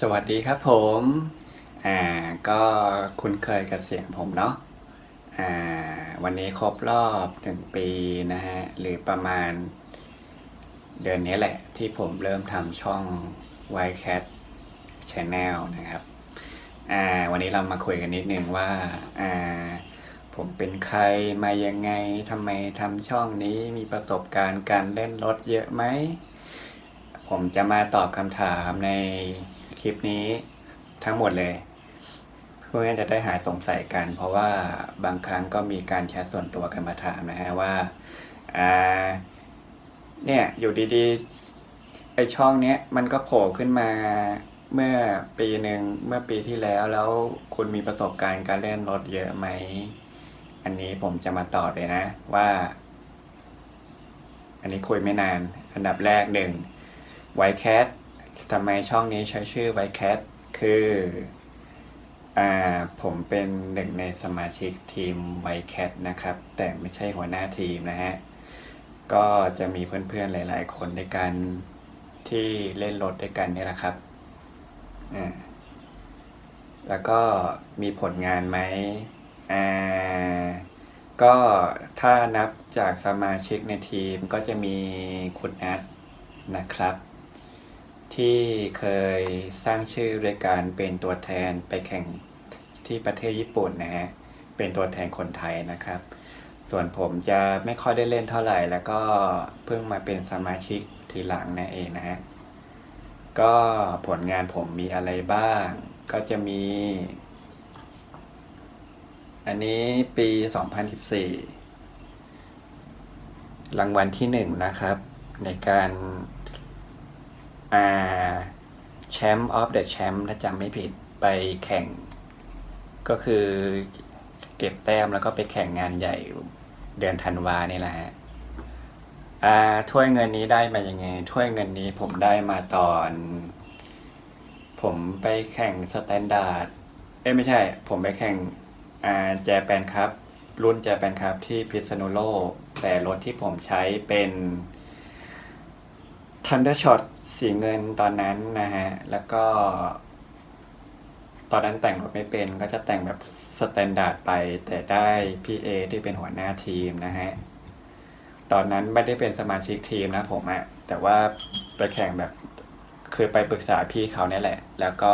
สวัสดีครับผม อ่า ก็คุ้นเคยกับเสียงผมเนาะ อ่า วันนี้ครบรอบหนึ่งปีนะฮะ หรือประมาณ เดือนนี้แหละ ที่ผมเริ่มทำช่อง wildcat Channel นะครับ อ่า วันนี้เรามาคุยกันนิดนึงว่า อ่า ผมเป็นใครมายังไงทำไมทำช่องนี้มีประสบการณ์การเล่นรถเยอะไหม ผมจะมาตอบคำถามใน ลิปนี้ทั้งหมดเลยเพื่อจะได้หายสงสัยกัน เพราะว่าบางครั้งก็มีการแชทส่วนตัวกันมาถามนะฮะว่าอ่าเนี่ยอยู่ดีๆไอช่องเนี้ยมันก็โผล่ขึ้นมาเมื่อปีหนึ่งเมื่อปีที่แล้วแล้วคุณมีประสบการณ์การเล่นรถเยอะไหม อันนี้ผมจะมาตอบเลยนะว่า อันนี้คุยไม่นาน อันดับแรกหนึ่งไวแคท ทำไมช่องนี้ใช้ชื่อไวแคทคืออ่าผมเป็นหนึ่งในสมาชิกทีมไวแคทนะครับ แต่ไม่ใช่หัวหน้าทีมนะฮะ ก็จะมีเพื่อนๆหลาย ๆ คนในการที่เล่นรถด้วยกันนี่แหละครับอ่าแล้วก็มีผลงานไหมอ่าก็ถ้านับจากสมาชิกในทีมก็จะมีคุณนัทนะครับ ที่เคยสร้างชื่อด้วยการเป็นตัวแทนไปแข่งที่ประเทศญี่ปุ่นนะฮะ เป็นตัวแทนคนไทยนะครับ ส่วนผมจะไม่ค่อยได้เล่นเท่าไหร่ แล้วก็เพิ่งมาเป็นสมาชิกทีหลังนั่นเองนะฮะ ก็ผลงานผมมีอะไรบ้าง ก็จะมี อันนี้ปี 2014 รางวัลที่หนึ่งนะครับ ในการ แชมป์ออฟเดอะแชมป์ถ้าจำไม่ผิดไปแข่ง ก็คือเก็บแต้มแล้วก็ไปแข่งงานใหญ่เดือนธันวานี่แหละฮะอ่าถ้วยเงินนี้ได้มายังไง ถ้วยเงินนี้ผมได้มาตอน ผมไปแข่งสแตนดาร์ด เอ้ไม่ใช่ ผมไปแข่งอ่าแจแปนครับ รุ่นแจแปนครับที่พิษณุโลก แต่รถที่ผมใช้เป็น Thunder Shot สีเงินตอนนั้นนะฮะ แล้วก็ ตอนนั้นแต่งรถไม่เป็นก็จะแต่งแบบสแตนดาร์ดไป แต่ได้พี่เอที่เป็นหัวหน้าทีมนะฮะ ตอนนั้นไม่ได้เป็นสมาชิกทีมนะผมอะแต่ว่าไปแข่งแบบคือไปปรึกษาพี่เขาเนี่ยแหละ แล้วก็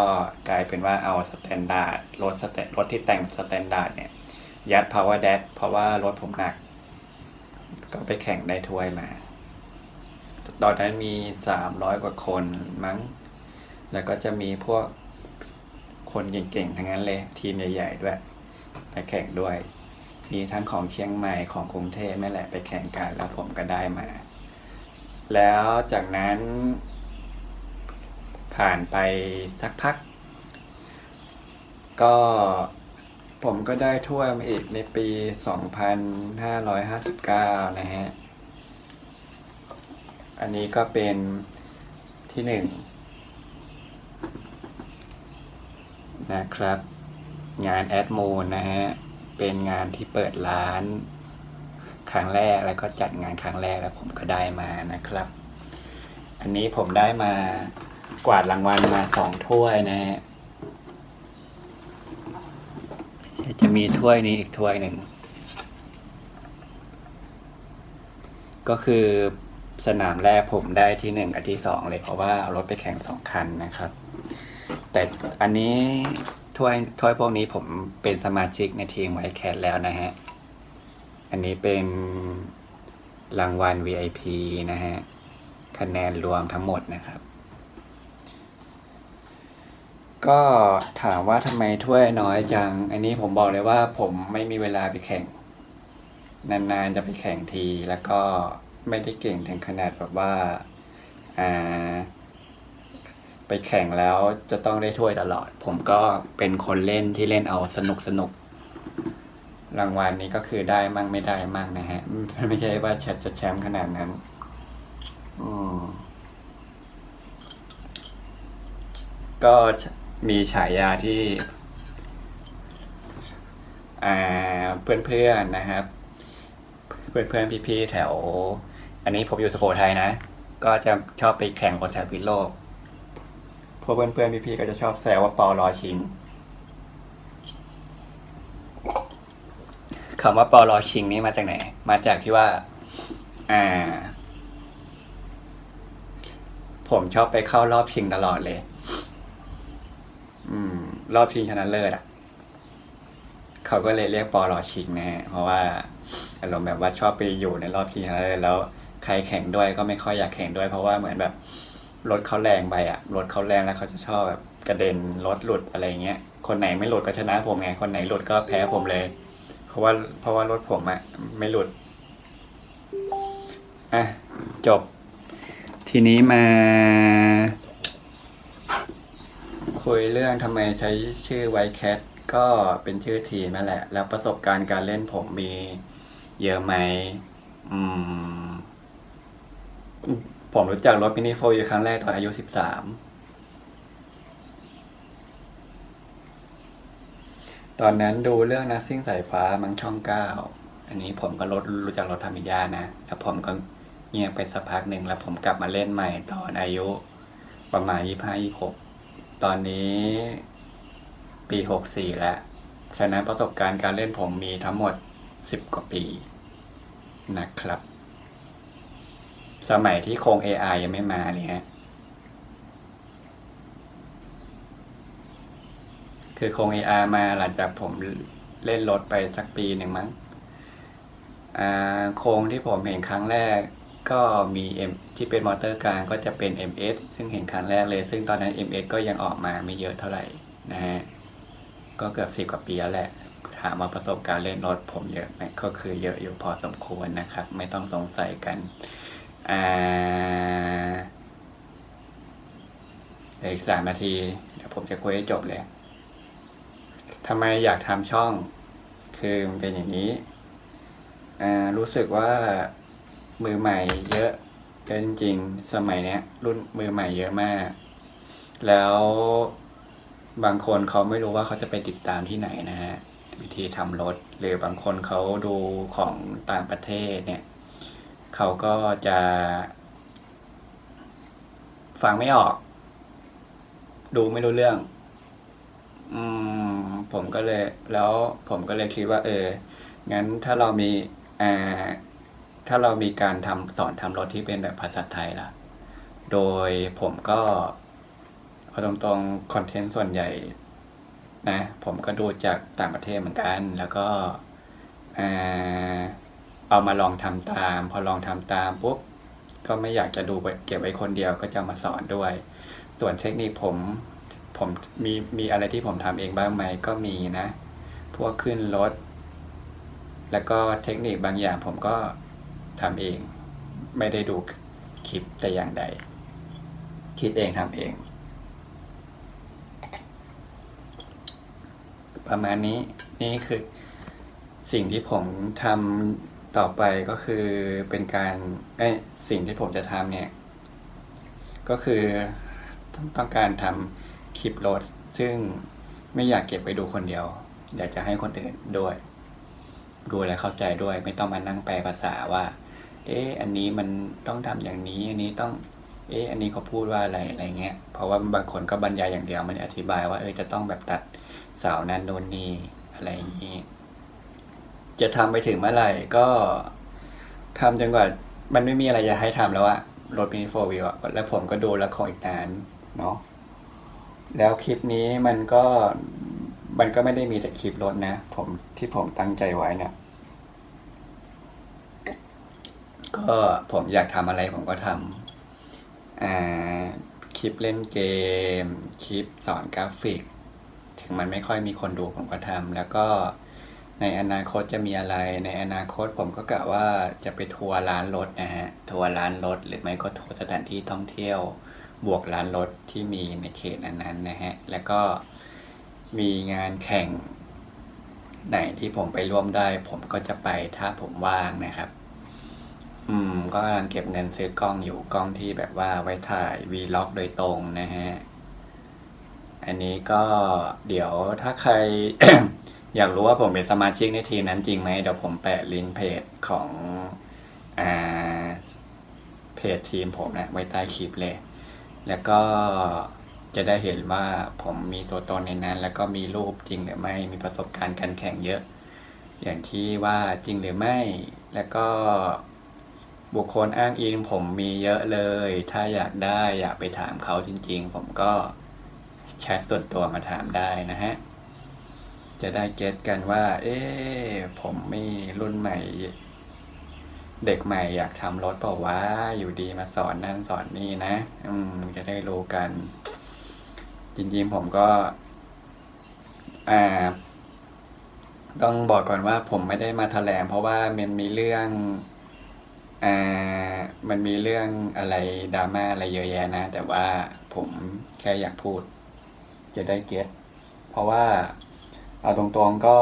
กลายเป็นว่าเอาสแตนดาร์ดรถสแตนรถที่แต่งสแตนดาร์ดเนี่ย ยัด power d a d เพราะว่ารถผมหนัก ก็ไปแข่งได้ถ้วยมา ตอนนั้นมีสามร้อยกว่าคนมั้ง แล้วก็จะมีพวกคนเก่งๆ ทั้งนั้นเลย ทีมใหญ่ ๆ ด้วย ไปแข่งด้วย มีทั้งของเชียงใหม่ของกรุงเทพนั่นแหละไปแข่งกันแล้วผมก็ได้มา แล้วจากนั้น ผ่านไปสักพัก ก็ผมก็ได้ถ้วยมาอีกในปี 2559 นะฮะ อันนี้ก็เป็นที่หนึ่งนะครับ งานแอดมูนนะฮะ เป็นงานที่เปิดร้าน ครั้งแรกแล้วก็จัดงานครั้งแรกแล้วผมก็ได้มานะครับ อันนี้ผมได้มากวาดรางวัลมาสองถ้วยนะฮะจะมีถ้วยนี้อีกถ้วยหนึ่ง ก็คือ สนามแรกผมได้ที่หนึ่งกับที่สองเลยเพราะว่าเอารถไปแข่งสองคันนะครับ แต่อันนี้ถ้วยถ้วยพวกนี้ผมเป็นสมาชิกในทีมไวท์แคทแล้วนะฮะ อันนี้เป็นรางวัล VIP นะฮะ คะแนนรวมทั้งหมดนะครับ ก็ถามว่าทำไมถ้วยน้อยจัง อันนี้ผมบอกเลยว่าผมไม่มีเวลาไปแข่ง นานๆจะไปแข่งทีแล้วก็ ไม่ได้เก่งถึงขนาดแบบว่าอ่าไปแข่งแล้วจะต้องได้ถ้วยตลอด ผมก็เป็นคนเล่นที่เล่นเอาสนุกสนุก รางวัลนี้ก็คือได้มั่งไม่ได้มั่งนะฮะ ไม่ใช่ว่าแชจะแชมป์ขนาดนั้นก็มีฉายาที่อ่าเพื่อนๆนะครับ เพื่อนๆพี่ๆแถว อันนี้ผมอยู่สุโขทัยนะ ก็จะชอบไปแข่งคอนเสิร์ตวิโลก พวกเพื่อนๆพี่ๆก็จะชอบแซวว่าปอลอชิงคำว่าปอลอชิงนี่มาจากไหน มาจากที่ว่า อ่า ผมชอบไปเข้ารอบชิงตลอดเลย อืม รอบชิงชนะเลิศอะ เขาก็เลยเรียกปอลอชิงนะฮะ เพราะว่าอารมณ์แบบว่าชอบไปอยู่ในรอบชิงชนะเลิศแล้ว ใครแข่งด้วยก็ไม่ค่อยอยากแข่งด้วย เพราะว่าเหมือนแบบรถเขาแรงไปอะรถเขาแรงแล้วเขาจะชอบแบบกระเด็นรถหลุดอะไรเงี้ยคนไหนไม่หลุดก็ชนะผมไงคนไหนหลุดก็แพ้ผมเลย เพราะว่าเพราะว่ารถผมอะไม่หลุดอะจบ ทีนี้มา คุยเรื่องทำไมใช้ชื่อไวแคทก็เป็นชื่อทีมนั่นแหละ แล้วประสบการณ์การเล่นผมมีเยอะไหมอืม ผมรู้จักรถมินิโฟยครั้งแรกตอนอายุสิบสามตอนนั้นดูเรื่องนักซิ่งสายฟ้ามังช่องเก้าอันนี้ผมก็รถรู้จักรถธรรมิยานะ แล้วผมก็เงียบไปสักพักหนึ่งแล้วผมกลับมาเล่นใหม่ตอนอายุประมาณยี่ห้ายี่หกตอนนี้ปีหกสี่แล้วฉะนั้นประสบการณ์การเล่นผมมีทั้งหมดสิบกว่าปีนะครับ สมัยที่โครง AI ยังไม่มาเนี่ยฮะคือโครง AI มาหลังจากผมเล่นรถไปสักปีหนึ่งมั้งโครงที่ผมเห็นครั้งแรกก็มี M ที่เป็นมอเตอร์กลางก็จะเป็น MS ซึ่งเห็นครั้งแรกเลย ซึ่งตอนนั้น MS ก็ยังออกมาไม่เยอะเท่าไหร่นะฮะ ก็เกือบสิบกว่าปีแล้วแหละ ถามว่าประสบการณ์เล่นรถผมเยอะไหมก็คือเยอะอยู่พอสมควรนะครับ ไม่ต้องสงสัยกัน เหลืออีกสามนาที เดี๋ยวผมจะคุยให้จบเลยทำไมอยากทำช่อง คือมันเป็นอย่างนี้อ่ารู้สึกว่ามือใหม่เยอะเยอะจริงๆสมัยเนี้ย รุ่นมือใหม่เยอะมาก แล้วบางคนเขาไม่รู้ว่าเขาจะไปติดตามที่ไหนนะฮะวิธีทำรถ หรือบางคนเขาดูของต่างประเทศเนี่ย เขาก็จะฟังไม่ออก ดูไม่รู้เรื่อง อืม ผมก็เลย แล้วผมก็เลยคิดว่า เออ งั้นถ้าเรามีอ่าถ้าเรามีการทำสอนทำรถที่เป็นแบบภาษาไทยล่ะ โดยผมก็เอาตรงๆคอนเทนต์ส่วนใหญ่ นะ ผมก็ดูจากต่างประเทศเหมือนกัน แล้วก็อ่า เอามาลองทำตาม พอลองทำตามปุ๊บก็ไม่อยากจะดูเก็บไว้คนเดียวก็จะมาสอนด้วย ส่วนเทคนิคผมผมมีมีอะไรที่ผมทำเองบ้างไหมก็มีนะ พวกขึ้นรถ แล้วก็เทคนิคบางอย่างผมก็ทำเอง ไม่ได้ดูคลิปแต่อย่างใด คิดเองทำเอง ประมาณนี้นี่คือสิ่งที่ผมทำ ต่อไปก็คือเป็นการเอ้ยสิ่งที่ผมจะทำเนี่ย ก็คือต้องต้องการทำคลิปรถซึ่งไม่อยากเก็บไว้ดูคนเดียว อยากจะให้คนอื่นด้วย ดูและเข้าใจด้วย ไม่ต้องมานั่งแปลภาษาว่า เอ๊ะอันนี้มันต้องทำอย่างนี้ อันนี้ต้อง เอ๊ะอันนี้เขาพูดว่าอะไรอะไรเงี้ย เพราะว่าบางคนก็บรรยายอย่างเดียวม่ได้อธิบายว่าเออจะต้องแบบตัดเสานั่นโน่นนี่อะไรอย่างนี้ จะทำไปถึงเมื่อไหร่ก็ทำจนกว่ามันไม่มีอะไรจะให้ทำแล้วอะรถมินิโฟวิวอะแล้วผมก็ดูแล้วคงอีกนานเนาะแล้วคลิปนี้มันก็มันก็ไม่ได้มีแต่คลิปรถนะ ผมที่ผมตั้งใจไว้เนี่ยก็ผมอยากทำอะไรผมก็ทำอ่าคลิปเล่นเกม คลิปสอนกราฟิก ถึงมันไม่ค่อยมีคนดูผมก็ทำแล้วก็ ในอนาคตจะมีอะไร ในอนาคตผมก็กะว่าจะไปทัวร์ร้านรถนะฮะ ทัวร์ร้านรถหรือไม่ก็ทัวร์สถานที่ท่องเที่ยว บวกร้านรถที่มีในเขตอนั้นนะฮะ แล้วก็มีงานแข่งไหนที่ผมไปร่วมได้ ผมก็จะไปถ้าผมว่างนะครับ อืม ก็กำลังเก็บเงินซื้อกล้องอยู่กล้องที่แบบว่าไว้ถ่ายวีล็อกโดยตรงนะฮะ อันนี้ก็เดี๋ยวถ้าใคร อยากรู้ว่าผมเป็นสมาชิกในทีมนั้นจริงไหมเดี๋ยวผมแปะลิงก์เพจของอ่าเพจทีมผมนะไว้ใต้คลิปเลย แล้วก็จะได้เห็นว่าผมมีตัวตนในนั้น แล้วก็มีรูปจริงหรือไม่มีประสบการณ์การแข่งเยอะ อย่างที่ว่าจริงหรือไม่ แล้วก็บุคคลอ้างอิงผมมีเยอะเลย ถ้าอยากได้อยากไปถามเขาจริง ๆ ผมก็แชทส่วนตัวมาถามได้นะฮะ จะได้เก็ตกันว่า เอ๊ะผมมีรุ่นใหม่ เด็กใหม่อยากทำรถเปล่าวะอยู่ดีมาสอนนั่นสอนนี่นะ อืม จะได้รู้กัน จริงๆผมก็ อ่า ต้องบอกก่อนว่าผมไม่ได้มาแถลงเพราะว่ามันมีเรื่องอ่ามันมีเรื่องอะไรดราม่าอะไรเยอะแยะนะ แต่ว่าผมแค่อยากพูด จะได้เก็ตเพราะว่า เอาตรงๆก็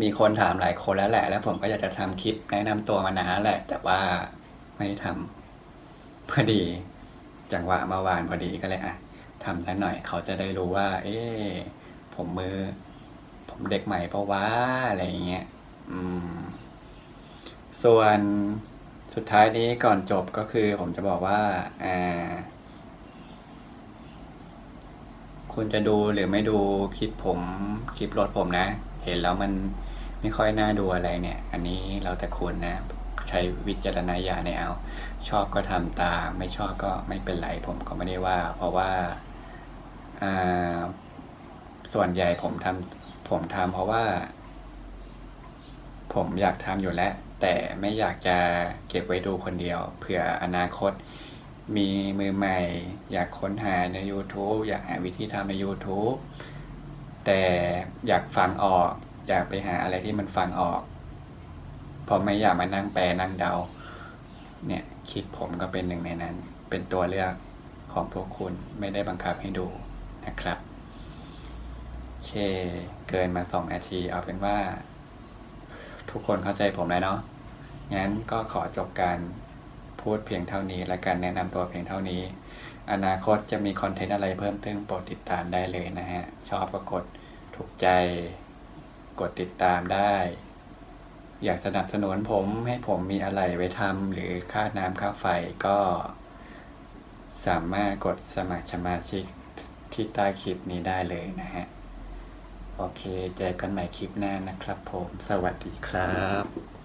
มีคนถามหลายคนแล้วแหละ แล้วผมก็อยากจะทำคลิปแนะนำตัวมานานแหละ แต่ว่าไม่ได้ทำพอดี จังหวะเมื่อวานพอดีก็เลยอะทำซะหน่อยเขาจะได้รู้ว่า เอ๊ผมมือ ผมเด็กใหม่เพราะว่าอะไรเงี้ยอืม ส่วนสุดท้ายนี้ก่อนจบก็คือผมจะบอกว่าอ่า คุณจะดูหรือไม่ดูคลิปผมคลิปรถผมนะ เห็นแล้วมันไม่ค่อยน่าดูอะไรเนี่ย อันนี้เราแต่คุณนะ ใช้วิจารณญาณในเอา ชอบก็ทำตามไม่ชอบก็ไม่เป็นไรผมก็ไม่ได้ว่า เพราะว่าอ่าส่วนใหญ่ผมทำผมทำเพราะว่า ผมอยากทำอยู่แล้ว แต่ไม่อยากจะเก็บไว้ดูคนเดียวเผื่ออนาคต มีมือใหม่ อยากค้นหาใน YouTube อยากหาวิธีทำใน YouTube แต่อยากฟังออก อยากไปหาอะไรที่มันฟังออกเพราะไม่อยากมานั่งแปลนั่งเดา เนี่ยคลิปผมก็เป็นหนึ่งในนั้น เป็นตัวเลือกของพวกคุณไม่ได้บังคับให้ดูนะครับโอเค เกินมาสองนาที เอาเป็นว่า ทุกคนเข้าใจผมแล้วเนาะงั้นก็ขอจบการ พูดเพียงเท่านี้ และการแนะนำตัวเพียงเท่านี้ อนาคตจะมีคอนเทนต์อะไรเพิ่มเติมโปรดติดตามได้เลยนะฮะ ชอบก็กดถูกใจ กดติดตามได้ อยากสนับสนุนผมให้ผมมีอะไรไว้ทำหรือค่าน้ำค่าไฟก็ สามารถกดสมัครสมาชิกที่ใต้คลิปนี้ได้เลยนะฮะ โอเค เจอกันใหม่คลิปหน้านะครับผม สวัสดีครับ